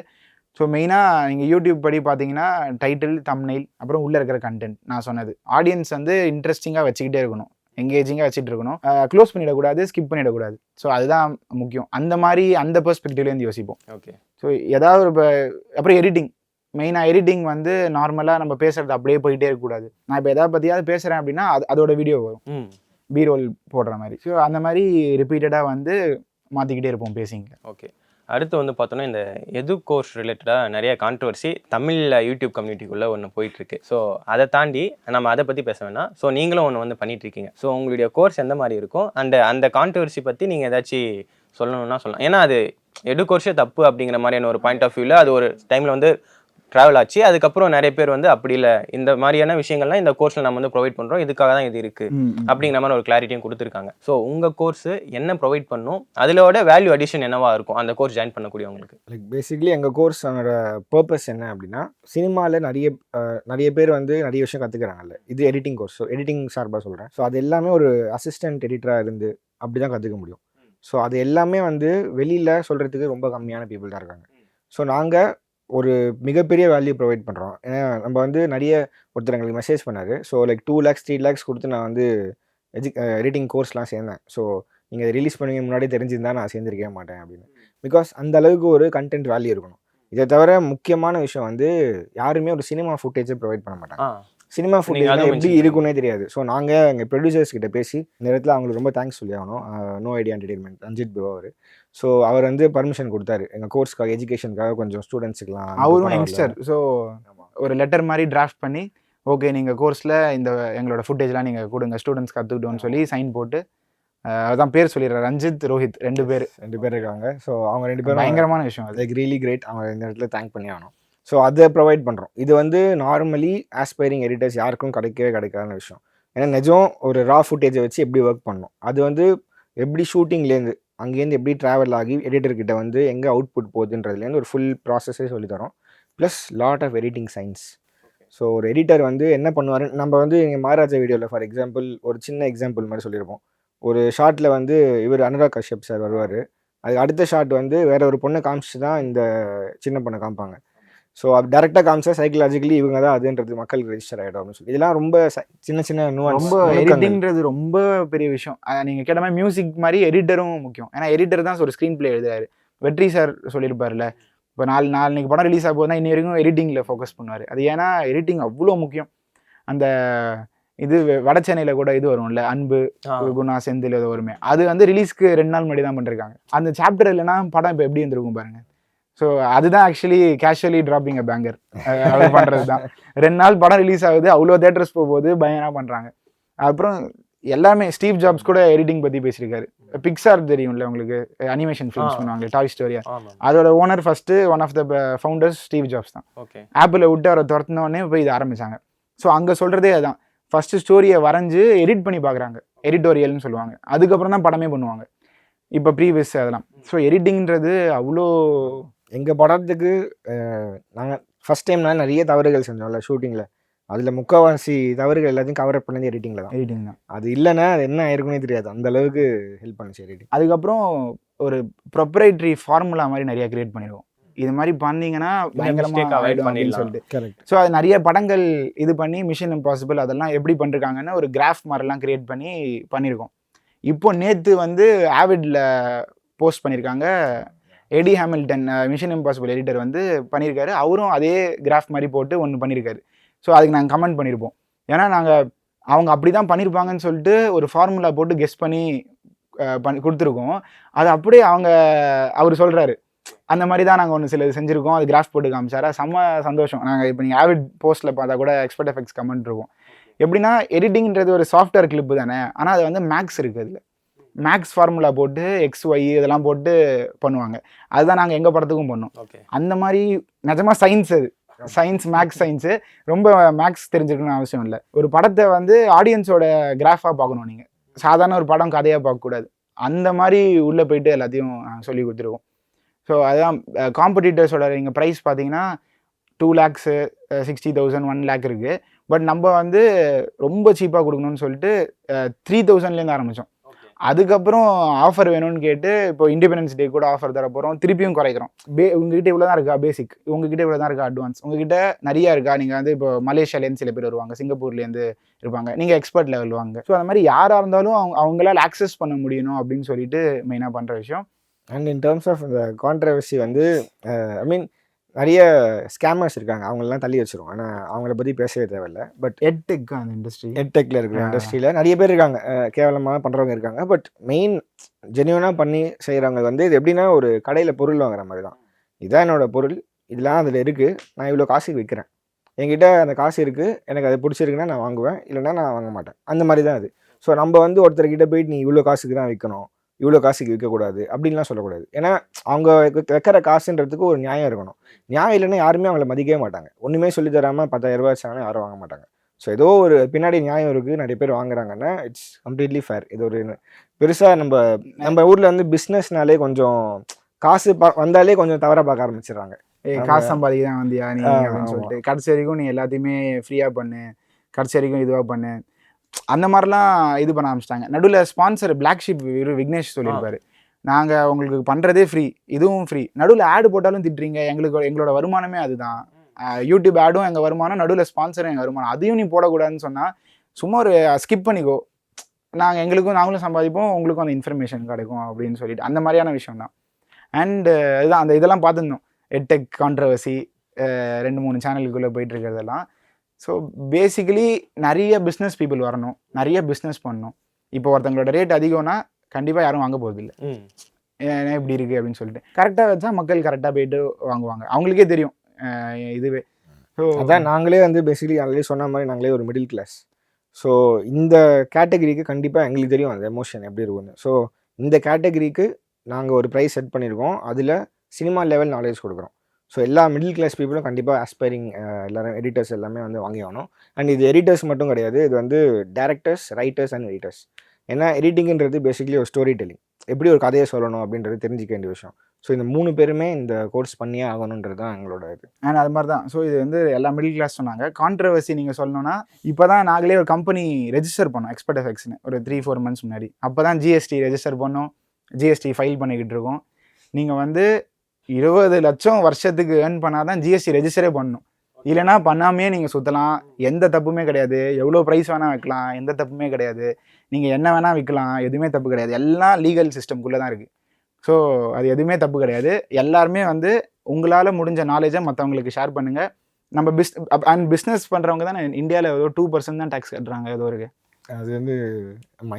ஸோ மெயினாக நீங்கள் யூடியூப் படி பார்த்தீங்கன்னா டைட்டில் தம்னைல் அப்புறம் உள்ளே இருக்கிற கண்டென்ட் நான் சொன்னது. ஆடியன்ஸ் வந்து இன்ட்ரெஸ்டிங்காக வச்சுக்கிட்டே இருக்கணும். எங்கேஜிங்காக வச்சுட்டு இருக்கணும். க்ளோஸ் பண்ணிடக்கூடாது ஸ்கிப் பண்ணிடக்கூடாது. ஸோ அதுதான் முக்கியம். அந்த மாதிரி அந்த பெர்ஸ்பெக்டிவ்லேருந்து யோசிப்போம். ஓகே ஸோ ஏதாவது ஒரு இப்போ அப்புறம் எடிட்டிங் மெயினாக எடிட்டிங் வந்து நார்மலாக நம்ம பேசுறது அப்படியே போயிட்டே இருக்கக்கூடாது. நான் இப்போ எதாவது பற்றியாவது பேசுகிறேன் அப்படின்னா அது அதோட வீடியோ வரும். ம். பி ரோல் போடுற மாதிரி. ஸோ அந்த மாதிரி ரிப்பீட்டடாக வந்து மாற்றிக்கிட்டே இருப்போம் பேசிங்க ஓகே அடுத்து வந்து பார்த்தோன்னா இந்த எது கோர்ஸ் ரிலேட்டடாக நிறைய கான்ட்ரவர்சி தமிழில் யூடியூப் கம்யூனிட்டிக்குள்ளே ஒன்று போயிட்டுருக்கு. ஸோ அதை தாண்டி நம்ம அதை பற்றி பேச வேணாம். ஸோ நீங்களும் ஒன்று வந்து பண்ணிகிட்ருக்கீங்க ஸோ உங்களுடைய கோர்ஸ் எந்த மாதிரி இருக்கும்? அந்த அந்த கான்ட்ரவர்சி பற்றி நீங்கள் ஏதாச்சும் சொல்லணும்னா சொல்லலாம். ஏன்னா அது எடு கோர்ஸே தப்பு அப்படிங்கிற மாதிரியான ஒரு பாயிண்ட் ஆஃப் வியூவில் அது ஒரு டைமில் வந்து ட்ராவல் ஆச்சு. அதுக்கப்புறம் நிறைய பேர் வந்து அப்படி இல்லை. இந்த மாதிரியான விஷயங்கள்லாம் இந்த கோர்ஸில் நம்ம வந்து ப்ரொவைட் பண்ணுறோம் இதுக்காக தான் இது இருக்குது அப்படிங்கிற மாதிரி ஒரு கிளாரிட்டியும் கொடுத்துருக்காங்க. ஸோ உங்கள் கோர்ஸ் என்ன ப்ரொவைட் பண்ணும்? அதிலோட வேல்யூ அடிஷன் என்னவா இருக்கும்? அந்த கோர்ஸ் ஜாயின் பண்ணக்கூடியவங்களுக்கு. லைக் பேசிக்லி எங்கள் கோர்ஸோட பர்பஸ் என்ன அப்படின்னா சினிமாவில் நிறைய நிறைய பேர் வந்து நிறைய விஷயம் கற்றுக்குறாங்கல்ல இது எடிட்டிங் கோர்ஸ் ஸோ எடிட்டிங் சார்பாக சொல்கிறேன் ஸோ அது எல்லாமே ஒரு அசிஸ்டன்ட் எடிட்டராக இருந்து அப்படி தான் கற்றுக்க முடியும். ஸோ அது எல்லாமே வந்து வெளியில் சொல்கிறதுக்கு ரொம்ப கம்மியான பீப்புள் தான் இருக்காங்க. ஸோ நாங்கள் ஒரு மிகப்பெரிய வேல்யூ ப்ரொவைட் பண்ணுறோம் ஏன்னா நம்ம வந்து நிறைய ஒருத்தர் எங்களுக்கு மெசேஜ் பண்ணார். So like two lakhs three lakhs கொடுத்து நான் வந்து எஜு எடிட்டிங் கோர்ஸ்லாம் சேர்ந்தேன். ஸோ நீங்கள் ரிலீஸ் பண்ணுவீங்க முன்னாடி தெரிஞ்சிருந்தா நான் சேர்ந்துருக்கவே மாட்டேன் அப்படின்னு. பிகாஸ் அந்த அளவுக்கு ஒரு கண்டென்ட் வேல்யூ இருக்கணும். இதை தவிர முக்கியமான விஷயம் வந்து யாருமே ஒரு சினிமா ஃபுட்டேஜை ப்ரொவைட் பண்ண மாட்டாங்க. சினிமா ஃபுட்டேஜ் எப்படி இருக்குன்னே தெரியாது. ஸோ நாங்கள் எங்கள் ப்ரொடியூசர்ஸ் கிட்ட பேசி இந்த இடத்துல அவங்களுக்கு ரொம்ப தேங்க்ஸ் சொல்லி ஆகணும். No Idea Entertainment Ranjith bro அவர். ஸோ அவர் வந்து பர்மிஷன் கொடுத்தாரு. எங்கள் கோர்ஸ்க்காக எஜுகேஷனுக்காக கொஞ்சம் ஸ்டூடெண்ட்ஸுக்கெலாம் அவரும் யங்ஸ்டர் ஸோ ஒரு லெட்டர் மாதிரி டிராஃப்ட் பண்ணி ஓகே நீங்கள் கோர்ஸில் இந்த எங்களோட ஃபுட்டேஜ்லாம் நீங்கள் கொடுங்க ஸ்டூடெண்ட்ஸ் கற்றுக்கிட்டோன்னு சொல்லி சைன் போட்டு அதான் பேர் சொல்லிடுறேன் ரஞ்சித் ரோஹித் ரெண்டு பேர். ரெண்டு பேர் இருக்காங்க. ஸோ அவங்க ரெண்டு பேரும் பயங்கரமான விஷயம் அது. ரியலி கிரேட் அவங்க இந்த இடத்துல தேங்க் பண்ணி ஆகணும். ஸோ அதை ப்ரொவைட் பண்ணுறோம் இது வந்து நார்மலி ஆஸ்பைரிங் எடிட்டர்ஸ் யாருக்கும் கிடைக்கவே கிடைக்காத விஷயம். ஏன்னா நிஜம் ஒரு ரா ஃபுட்டேஜை வச்சு எப்படி ஒர்க் பண்ணணும்? அது வந்து எப்படி ஷூட்டிங்லேருந்து அங்கேருந்து எப்படி ட்ராவல் ஆகி எடிட்டர்கிட்ட வந்து எங்கே அவுட்புட் போகுதுன்றதுலேருந்து ஒரு ஃபுல் ப்ராசஸே சொல்லித்தரோம் plus lot of editing science so ஒரு எடிட்டர் வந்து என்ன பண்ணுவார்? நம்ம வந்து எங்கள் மகாராஜா வீடியோவில் ஃபார் எக்ஸாம்பிள் ஒரு சின்ன எக்ஸாம்பிள் மாதிரி சொல்லியிருப்போம். ஒரு ஷார்ட்டில் வந்து இவர் அனுராக் கஷ்யப் சார் வருவார். அதுக்கு அடுத்த ஷாட் வந்து வேற ஒரு பொண்ணை காமிச்சு தான் இந்த சின்ன பொண்ணை காமிப்பாங்க. ஸோ அது டேரெக்டாக காமிச்சா சைக்கலாஜிக்கலி இவங்க தான் அதுன்றது மக்களுக்கு ரெஜிஸ்டர் ஆகிடும் அப்படின்னு சொல்லி. இதெல்லாம் ரொம்ப ச- சின்ன சின்ன ரொம்ப. எடிட்டிங்கிறது ரொம்ப பெரிய விஷயம். அஹ், நீங்க கேட்ட மாதிரி மியூசிக் மாதிரி எடிட்டரும் முக்கியம். ஏன்னா எடிட்டர் தான் ஒரு ஸ்க்ரீன் பிளே எழுதுறாரு. வெற்றி சார் சொல்லியிருப்பார்ல இப்போ நாலு நாளைக்கு படம் ரிலீஸ் ஆக போதுனா இன்னி வரைக்கும் எடிட்டிங்கில் ஃபோக்கஸ் பண்ணுவார். அது ஏன்னா எடிட்டிங் அவ்வளோ முக்கியம். அந்த இது வட சென்னையில் கூட இது வரும்ல அன்பு. குணா செந்தில் ஏதோ வருமே. அது வந்து ரிலீஸ்க்கு ரெண்டு நாள் முன்னாடி தான் பண்ணிருக்காங்க. அந்த சாப்டர் இல்லைன்னா படம் இப்போ எப்படி இருந்திருக்கும் பாருங்க. ஸோ அதுதான் actually casually dropping a banger அது பண்ணுறது தான் ரெண்டு நாள் படம் ரிலீஸ் ஆகுது அவ்வளோ தேட்டர்ஸ் போகும்போது பயங்கரமாக பண்ணுறாங்க அப்புறம் எல்லாமே ஸ்டீவ் ஜாப்ஸ் கூட எடிட்டிங் பற்றி பேசியிருக்காரு. பிக்சார் தெரியும்ல உங்களுக்கு? Animation films. பண்ணுவாங்க டாய் ஸ்டோரியா அதோட owner first one of the founders Steve Jobs தான். ஓகே. ஆப்பிளை விட்டு அவரை துரத்தின உடனே போய் இது ஆரம்பிச்சாங்க. ஸோ அங்கே சொல்கிறதே அதான். ஃபர்ஸ்ட் ஸ்டோரியை வரைஞ்சு எடிட் பண்ணி பார்க்குறாங்க. எடிட்டோரியல்னு சொல்லுவாங்க. அதுக்கப்புறம் தான் படமே பண்ணுவாங்க. இப்போ ப்ரீவியஸ் அதெல்லாம். ஸோ எடிட்டிங்கிறது அவ்வளோ எங்கள் படத்துக்கு நாங்கள் ஃபஸ்ட் டைம்னால நிறைய தவறுகள் செஞ்சோம்ல ஷூட்டிங்கில் அதில் முக்கால்வாசி தவறுகள் எல்லாத்தையும் கவர் அப் பண்ணது எடிட்டிங்கில் தான். எடிட்டிங் தான். அது இல்லைன்னா அது என்ன ஆயிருக்குன்னே தெரியாது. அந்த அளவுக்கு ஹெல்ப் பண்ணுச்சு எடிட்டிங் அதுக்கப்புறம் ஒரு ப்ரொப்ரைட்ரி ஃபார்முலா மாதிரி நிறைய கிரியேட் பண்ணிடுவோம். இது மாதிரி பண்ணீங்கன்னா. சொல்லிட்டு. கரெக்ட் ஸோ அது நிறைய படங்கள் இது பண்ணி மிஷன் இம்பாசிபிள் அதெல்லாம் எப்படி பண்ணிருக்காங்கன்னு ஒரு கிராஃப் மாதிரிலாம் கிரியேட் பண்ணி பண்ணியிருக்கோம் இப்போ நேற்று வந்து ஆவிட்ல போஸ்ட் பண்ணியிருக்காங்க Eddie Hamilton Mission Impossible editor வந்து பண்ணியிருக்காரு. அவரும் அதே கிராஃப் மாதிரி போட்டு ஒன்று பண்ணியிருக்காரு. ஸோ அதுக்கு நாங்கள் கமெண்ட் பண்ணியிருப்போம் ஏன்னா நாங்கள் அவங்க அப்படி தான் பண்ணியிருப்பாங்கன்னு சொல்லிட்டு ஒரு ஃபார்முலா போட்டு கெஸ் பண்ணி பண்ணி கொடுத்துருக்கோம். அது அப்படியே அவங்க அவர் சொல்கிறாரு அந்த மாதிரி தான் நாங்கள் ஒன்று சில செஞ்சுருக்கோம். அது கிராஃப் போட்டு காமிச்சாரா? செம்ம சந்தோஷம். நாங்கள் இப்போ நீங்கள் ஆவிட் போஸ்ட்டில் பார்த்தா கூட எக்ஸ்பர்ட் எஃபெக்ட்ஸ் கமெண்ட் இருக்கும். எப்படின்னா எடிட்டிங்கிறது ஒரு சாஃப்ட்வேர் கிளிப்பு தானே? ஆனால் அது வந்து மேக்ஸ் இருக்குது அதில். மேக்ஸ் ஃபார்முலா போட்டு எக்ஸ் ஒய் இதெல்லாம் போட்டு பண்ணுவாங்க. அதுதான் நாங்கள் எங்கள் படத்துக்கும் பண்ணோம். ஓகே அந்த மாதிரி நிஜமாக சயின்ஸ் அது. சயின்ஸ் மேக்ஸ் சயின்ஸு ரொம்ப மேக்ஸ் தெரிஞ்சுக்கணும்னு அவசியம் இல்லை. ஒரு படத்தை வந்து ஆடியன்ஸோட கிராஃபாக பார்க்கணும் நீங்கள் சாதாரண ஒரு படம் கதையாக பார்க்கக்கூடாது. அந்த மாதிரி உள்ளே போயிட்டு எல்லாத்தையும் நாங்கள் சொல்லி கொடுத்துருக்கோம் ஸோ அதுதான் காம்படிட்டர்ஸோட நீங்கள் ப்ரைஸ் பார்த்தீங்கன்னா two lakhs sixty thousand one lakh இருக்குது பட் நம்ம வந்து ரொம்ப சீப்பாக கொடுக்கணும்னு சொல்லிட்டு த்ரீ தௌசண்ட்லேருந்து ஆரம்பித்தோம் அதுக்கப்புறம் ஆஃபர் வேணும்னு கேட்டு இப்போ இண்டிபெண்டன்ஸ் டே கூட ஆஃபர் தர போகிறோம் திருப்பியும் குறைக்கிறோம். பே உங்ககிட்ட இவ்வளோ தான் இருக்கா? பேசிக் உங்ககிட்ட இவ்வளோ தான் இருக்கா? அட்வான்ஸ் உங்ககிட்ட நிறையா இருக்கா? நீங்கள் வந்து இப்போ மலேசியாலேருந்து சில பேர் வருவாங்க சிங்கப்பூர்லேருந்து இருப்பாங்க. நீங்கள் எக்ஸ்பர்ட் லெவல் வாங்க. ஸோ அந்த மாதிரி யாராக இருந்தாலும் அவங்க அவங்களால ஆக்சஸ் பண்ண முடியணும் அப்படின்னு சொல்லிட்டு மெயினாக பண்ணுற விஷயம். அண்ட் இன் டேர்ம்ஸ் ஆஃப் இந்த கான்ட்ரவர்சி வந்து ஐ மீன் நிறைய ஸ்கேமர்ஸ் இருக்காங்க. அவங்களெலாம் தள்ளி வச்சிரும் ஆனால் அவங்கள பற்றி பேசவே தேவையில்ல. பட் எட்டெக் அந்த இண்டஸ்ட்ரி எட்டெக்கில் இருக்கிற. இண்டஸ்ட்ரியில் நிறைய பேர் இருக்காங்க. கேவலமாக பண்ணுறவங்க இருக்காங்க. பட் மெயின் ஜென்யூனாக பண்ணி செய்கிறவங்க வந்து இது எப்படின்னா ஒரு கடையில் பொருள் வாங்குற மாதிரி தான். இதான் என்னோட பொருள். இதெல்லாம் அதில் இருக்குது நான் இவ்வளோ காசுக்கு விற்கிறேன் என்கிட்ட அந்த காசு இருக்குது எனக்கு அது பிடிச்சிருக்குன்னா நான் வாங்குவேன். இல்லைன்னா நான் வாங்க மாட்டேன். அந்த மாதிரி தான் அது. ஸோ நம்ம வந்து ஒருத்தர்கிட்ட போயிட்டு நீ இவ்வளோ காசுக்கு தான் விற்கணும் இவ்வளோ காசுக்கு விற்கக்கூடாது அப்படின்லாம் சொல்லக்கூடாது. ஏன்னா அவங்க வைக்க- வைக்கிற காசுன்றதுக்கு ஒரு நியாயம் இருக்கணும். நியாயம் இல்லைன்னா யாருமே அவங்கள மதிக்கவே மாட்டாங்க. ஒன்றுமே சொல்லி தராமல் பத்தாயிரம் ரூபாய் வச்சாங்கன்னா யாரும் வாங்க மாட்டாங்க. ஸோ ஏதோ ஒரு பின்னாடி நியாயம் இருக்குது நிறைய பேர் வாங்குறாங்கன்னா இட்ஸ் கம்ப்ளீட்லி ஃபேர் இது ஒரு பெருசாக நம்ம நம்ம ஊரில் வந்து பிஸ்னஸ்னாலே கொஞ்சம் காசு பா- வந்தாலே கொஞ்சம் தவறாக பார்க்க ஆரம்பிச்சிடுறாங்க. ஏய் ஆமா. காசு சம்பாதிக்க தான் வந்தியா நீ அப்படின்னு. சொல்லிட்டு. கடைசி வரைக்கும் நீ எல்லாத்தையுமே ஃப்ரீயாக பண்ணு. கடைசி வரைக்கும் இதுவாக பண்ணு. அந்த மாதிரிலாம் இது பண்ண ஆரம்பிச்சிட்டாங்க. நடுவில் ஸ்பான்சர் பிளாக் ஷிப் விக்னேஷ் சொல்லியிருப்பாரு. நாங்கள் உங்களுக்கு பண்ணுறதே ஃப்ரீ இதுவும் ஃப்ரீ நடுவில் ஆடு போட்டாலும் திட்டுறீங்க. எங்களுக்கு எங்களோட வருமானமே அதுதான். யூடியூப் ஆடும் எங்கள் வருமானம் நடுவில் ஸ்பான்சரும் எங்கள் வருமானம். அதையும் நீ போடக்கூடாதுன்னு சொன்னால் சும்மா ஒரு ஸ்கிப் பண்ணிக்கோ. நாங்கள் எங்களுக்கும் நாங்களும் சம்பாதிப்போம். உங்களுக்கும் அந்த இன்ஃபர்மேஷன் கிடைக்கும் அப்படின்னு சொல்லிட்டு. அந்த மாதிரியான விஷயம் தான். அண்ட் இதுதான். அந்த இதெல்லாம் பார்த்துருந்தோம். எட்டெக் கான்ட்ரவர்சி ரெண்டு மூணு சேனலுக்குள்ளே போயிட்டு இருக்கிறதெல்லாம். ஸோ பேசிக்கலி நிறைய பிஸ்னஸ் பீப்புள் வரணும். நிறைய பிஸ்னஸ் பண்ணணும். இப்போ ஒருத்தங்களோட ரேட் அதிகம்னா கண்டிப்பாக யாரும் வாங்க போகிறதில்ல ம். ஏன்னா இப்படி இருக்குது அப்படின்னு சொல்லிட்டு. கரெக்டாக வச்சா மக்கள் கரெக்டாக போயிட்டு வாங்குவாங்க. அவங்களுக்கே தெரியும். இதுவே. ஸோ அதான் நாங்களே வந்து பேசிக்கலி ஆல்ரெடி சொன்ன மாதிரி நாங்களே ஒரு மிடில் கிளாஸ் ஸோ இந்த கேட்டகரிக்கு கண்டிப்பாக எங்களுக்கு தெரியும் அந்த எமோஷன் எப்படி இருக்கும்னு. ஸோ இந்த கேட்டகரிக்கு நாங்கள் ஒரு ப்ரைஸ் செட் பண்ணியிருக்கோம் அதில் சினிமா லெவல் நாலேஜ் கொடுக்குறோம். ஸோ எல்லா மிடில் கிளாஸ் பீப்புளும் கண்டிப்பாக ஆஸ்பைரிங் எல்லாரும் எடிட்டர்ஸ் எல்லாமே வந்து வாங்கி ஆகணும். அண்ட் இது எடிட்டர்ஸ் மட்டும் கிடையாது. இது வந்து டேரக்டர்ஸ் ரைட்டர்ஸ் அண்ட் எடிட்டர்ஸ் ஏன்னா எடிட்டிங்கிறது பேசிக்கலி ஒரு ஸ்டோரி டெல்லிங் எப்படி ஒரு கதையை சொல்லணும் அப்படின்றது தெரிஞ்சிக்க வேண்டிய விஷயம். ஸோ இந்த மூணு பேருமே இந்த கோர்ஸ் பண்ணியே ஆகணுன்றது தான் எங்களோட இது. அண்ட் அது மாதிரி தான். ஸோ இது வந்து எல்லா மிடில் கிளாஸ் சொன்னாங்க. கான்ட்ரவர்சி நீங்கள் சொல்லணும்னா இப்போ தான் நாங்களே ஒரு கம்பெனி ரெஜிஸ்டர் பண்ணோம் எக்ஸ்பர்ட் எஃபெக்ட்ஸ்னு ஒரு த்ரீ ஃபோர் மந்த்ஸ் முன்னாடி. அப்போ தான் ஜிஎஸ்டி ரெஜிஸ்டர் பண்ணோம். ஜிஎஸ்டி ஃபைல் பண்ணிக்கிட்டு இருக்கோம். நீங்கள் வந்து இருபது லட்சம் வருஷத்துக்கு ஏர்ன் பண்ணால் தான் ஜிஎஸ்டி ரெஜிஸ்டரே பண்ணணும் இல்லைனா பண்ணாமே நீங்கள் சுற்றலாம் எந்த தப்புமே கிடையாது. எவ்வளோ ப்ரைஸ் வேணால் வைக்கலாம் எந்த தப்புமே கிடையாது. நீங்கள் என்ன வேணால் விற்கலாம். எதுவுமே தப்பு கிடையாது. எல்லாம் லீகல் சிஸ்டம்குள்ளே தான் இருக்குது ஸோ அது எதுவுமே தப்பு கிடையாது. எல்லாருமே வந்து உங்களால் முடிஞ்ச நாலேஜை மற்றவங்களுக்கு ஷேர் பண்ணுங்கள் நம்ம பிஸ் அண்ட் பிஸ்னஸ் பண்ணுறவங்க தான்? இந்தியாவில் ஏதோ டூ பர்சன்ட் தான் டேக்ஸ் கட்டுறாங்க. ஏதோ இருக்கு அது வந்து